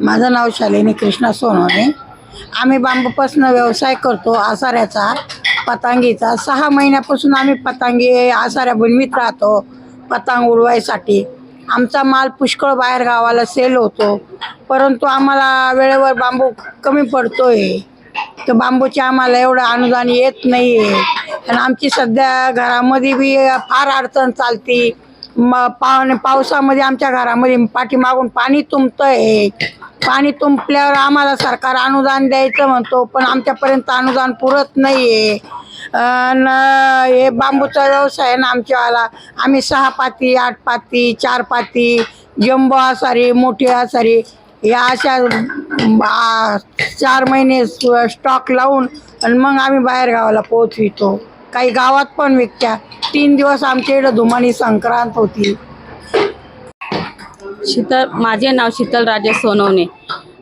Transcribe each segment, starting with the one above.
माझं नाव शालिनी कृष्णा सोनवणे. आम्ही बांबूपासून व्यवसाय करतो आसाऱ्याचा पतंगीचा. सहा महिन्यापासून आम्ही पतंगी आसाऱ्या बनवीत राहतो पतंग उडवायसाठी. आमचा माल पुष्कळ बाहेर गावाला सेल होतो. परंतु आम्हाला वेळेवर बांबू कमी पडतोय. तर बांबूचे आम्हाला एवढं अनुदान येत नाही आहे आणि आमची सध्या घरामध्ये बी फार अडचण चालती. म पाव पावसामध्ये आमच्या घरामध्ये पाठीमागून पाणी तुंबतंय. पाणी तुंबल्यावर आम्हाला सरकार अनुदान द्यायचं म्हणतो पण आमच्यापर्यंत अनुदान पुरत नाही आहे हे बांबूचा व्यवसाय आहे ना आमच्यावाला. आम्ही सहा पाती आठ पाती चार पाती जंबो आसारी मोठी आसारी या अशा चार महिने स्टॉक लावून आणि मग आम्ही बाहेर गावाला पोहोचवितो. काही गावात पण विकत्या. तीन दिवस आमच्या इकडं धुमानी संक्रांत होती. शीतल माझे नाव शीतल राजे सोनवणे.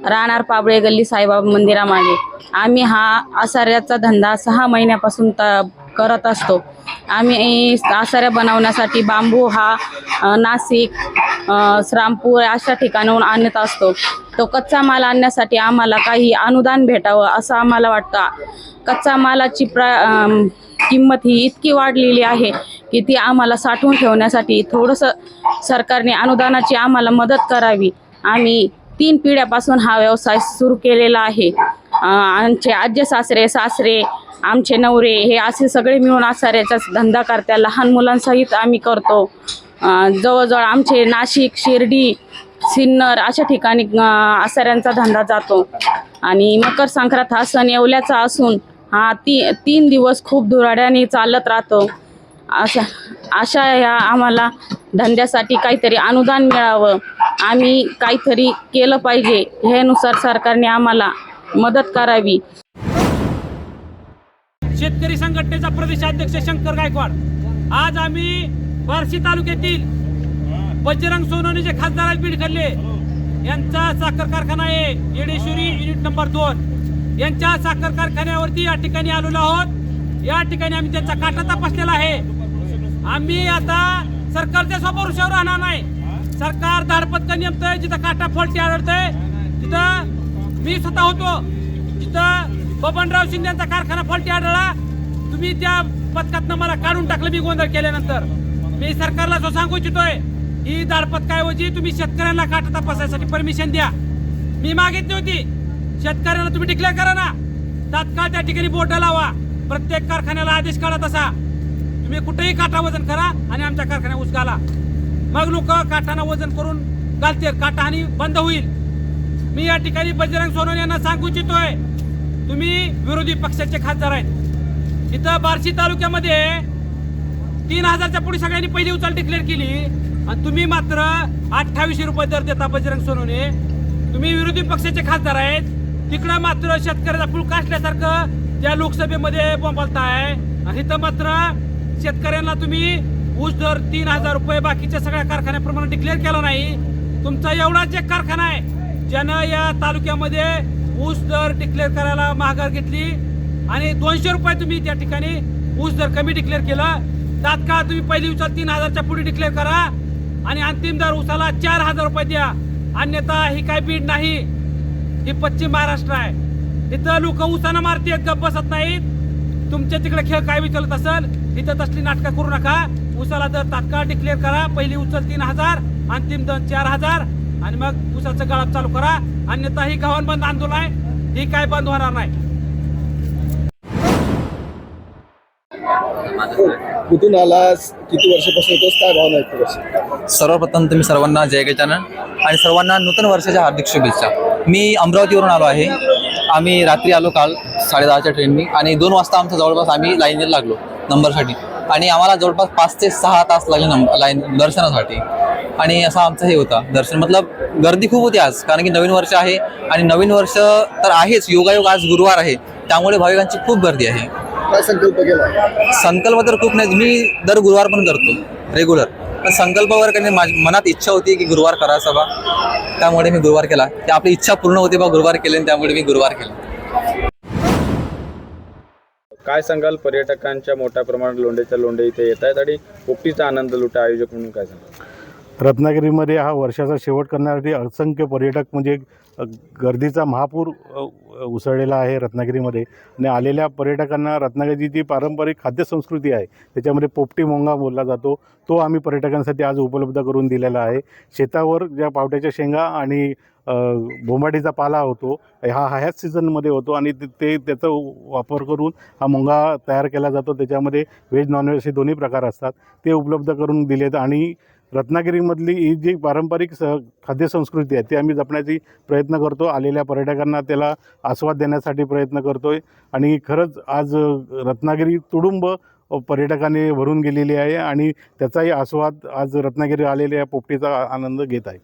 राहणार पाबळे गल्ली साईबाबा मंदिरामागे. आम्ही हा आसाऱ्याचा धंदा सहा महिन्यापासून त करत असतो. आम्ही आसाऱ्या बनवण्यासाठी बांबू हा नाशिक श्रामपूर अशा ठिकाणाहून आणत असतो. तो कच्चा माल आणण्यासाठी आम्हाला काही अनुदान भेटावं असं आम्हाला वाटतं. कच्चा मालाची प्रा किंमत ही इतकी वाढलेली आहे की ती आम्हाला साठवून ठेवण्यासाठी थोडंसं सरकारने अनुदानाची आम्हाला मदत करावी. आम्ही तीन पिढ्यापासून हा व्यवसाय सुरू केलेला आहे. आमचे आज्य सासरे सासरे आमचे नवरे हे असे सगळे मिळून आसाऱ्याचा धंदा करत्या लहान मुलांसहित आम्ही करतो. जवळजवळ आमचे नाशिक शिर्डी सिन्नर अशा ठिकाणी आसाऱ्यांचा धंदा जातो. आणि मकर संक्रांत हा सण येवल्याचा असून हा ती तीन दिवस खूप धुराड्याने चालत राहतो. अशा अशा ह्या आम्हाला धंद्यासाठी काहीतरी अनुदान मिळावं. आम्ही काहीतरी केलं पाहिजे. हेनुसार सरकारने आम्हाला मदत करावी. शेतकरी संघटनेचा प्रदेशाध्यक्ष शंकर गायकवाड. आज आम्ही बार्शी तालुक्यातील बजरंग सोनवणे जे खासदार आहेत बीड खल्ले यांचा साखर कारखाना आहे. येडेश्वरी युनिट नंबर दोन. यांच्या साखर कारखान्यावरती या ठिकाणी आलेलो आहोत. या ठिकाणी आम्ही त्यांचा काटा तपासलेला आहे. आम्ही आता सरकारच्या स्वभरोशावर राहणार नाही. सरकार धाडपत्का नेमतंय जिथं काटा फॉल्टी आढळतंय तिथं मी स्वतः होतो. तिथं बबनराव शिंदे यांचा कारखाना फॉल्टी आढळला तुम्ही त्या पथकातनं मला काढून टाकलं मी गोंधळ केल्यानंतर. मी सरकारला जो सांगू इच्छितोय ही दाडपत्काऐवजी तुम्ही शेतकऱ्यांना काटा तपासायसाठी परमिशन द्या. मी मागितली होती. शेतकऱ्यांना तुम्ही डिक्लेअर करा ना. तात्काळ त्या ठिकाणी बोट लावा. प्रत्येक कारखान्याला आदेश काढा तसा. तुम्ही कुठेही काटा वजन करा आणि आमच्या कारखान्यात ऊस घाला. मग लोक काठानं वजन करून घालते काटा आणि बंद होईल. मी या ठिकाणी बजरंग सोनवणे यांना सांगू इच्छितोय. तुम्ही विरोधी पक्षाचे खासदार आहेत. इथं बार्शी तालुक्यामध्ये तीन हजारच्या पुढे सगळ्यांनी पहिली उचल डिक्लेअर केली. आणि तुम्ही मात्र अठ्ठावीसशे रुपये दर देता बजरंग सोनवणे. तुम्ही विरोधी पक्षाचे खासदार आहेत. तिकडं मात्र शेतकऱ्याचा फुल काढल्यासारखं त्या लोकसभेमध्ये बोंबालताय आणि इथं मात्र शेतकऱ्यांना तुम्ही ऊस दर तीन हजार रुपये बाकीच्या सगळ्या कारखान्याप्रमाणे डिक्लेअर केला नाही. तुमचा एवढाच एक कारखाना आहे ज्यानं या तालुक्यामध्ये ऊस दर डिक्लेअर करायला माघार घेतली. आणि दोनशे रुपये तुम्ही त्या ठिकाणी ऊस दर कमी डिक्लेअर केलं. तात्काळ तुम्ही पहिली उचल तीन हजारच्या पुढे डिक्लेअर करा. आणि अंतिम दर उसाला चार हजार रुपये द्या. अन्यथा ही काय बीड नाही. ही पश्चिम महाराष्ट्र आहे. इथं लोक उसानं मारतीत गप्प बसत नाहीत. तुमच्या तिकडे खेळ काय विचारत असेल इथं तसली नाटकं करू नका. उसाला दर तात्काळ डिक्लेअर करा. पहिली उचल तीन हजार अंतिम दर चार हजार. आणि मग उसाचं गळप चालू करा. अन्यथा ही गव्हाण बंद आंदोलन आहे. ही काय बंद होणार नाही. कुठून आलास? किती वर्षापासून येतोस? काय भावना आहेत सर्वप्रथम तुम्ही सर्वांना जय गजानन आणि सर्वांना नूतन वर्षाच्या हार्दिक शुभेच्छा. मी अमरावतीवरून आलो आहे. आम्ही रात्री आलो काल साडेदहाच्या ट्रेननी आणि दोन वाजता आमच्या जवळपास आम्ही लाईनीला लागलो नंबरसाठी. आणि आम्हाला जवळपास पाच ते सहा तास लागले नंबर लाईन दर्शनासाठी. आणि असा आमचं हे होता. दर्शन मतलब गर्दी खूप होती आज कारण की नवीन वर्ष आहे आणि नवीन वर्ष तर आहेच. योगायोग आज गुरुवार आहे. त्यामुळे भाविकांची खूप गर्दी आहे. काय संकल्प केला? संकल्प तर खूप नाही. मी दर गुरुवार पण करतो रेग्युलर पण संकल्प वगैरे करणे माझ्या मनात इच्छा होती की गुरुवार करायचा बा. त्यामुळे मी गुरुवार केला. ते आपली इच्छा पूर्ण होती बा गुरुवार केले आणि त्यामुळे मी गुरुवार केला. काय सांगाल? पर्यटकांच्या मोठ्या प्रमाणात लोंढेच्या लोंढे इथे येत आहेत आणि पोपटीचा आनंद लुटा आयोजक म्हणून काय सांगाल? रत्नागिरीमध्ये हा वर्षाचा शेवट करण्यासाठी असंख्य पर्यटक म्हणजे गर्दीचा महापूर उसळलेला आहे रत्नागिरीमध्ये. आणि आलेल्या पर्यटकांना रत्नागिरीची जी पारंपरिक खाद्यसंस्कृती आहे त्याच्यामध्ये पोपटी मोंगा बोलला जातो. तो आम्ही पर्यटकांसाठी आज उपलब्ध करून दिलेला आहे. शेतावर ज्या पावट्याच्या शेंगा आणि अ, बोंबाडीचा पाला होतो हा ह्याच सीझनमध्ये होतो आणि ते- ते त्याचा वापर करून हा मुंगा तयार केला जातो. त्याच्यामध्ये व्हेज नॉनव्हेज असे दोन्ही प्रकार असतात. ते उपलब्ध करून दिलेत आणि रत्नागिरीमधली ही जी पारंपरिक स खाद्यसंस्कृती आहे ती आम्ही जपण्याची प्रयत्न करतो. आलेल्या पर्यटकांना त्याला आस्वाद देण्यासाठी प्रयत्न करतो आहे आणि खरंच आज रत्नागिरी तुडुंब पर्यटकाने भरून गेलेली आहे आणि त्याचाही आस्वाद आज रत्नागिरी आलेल्या पोपटीचा आनंद घेत आहे.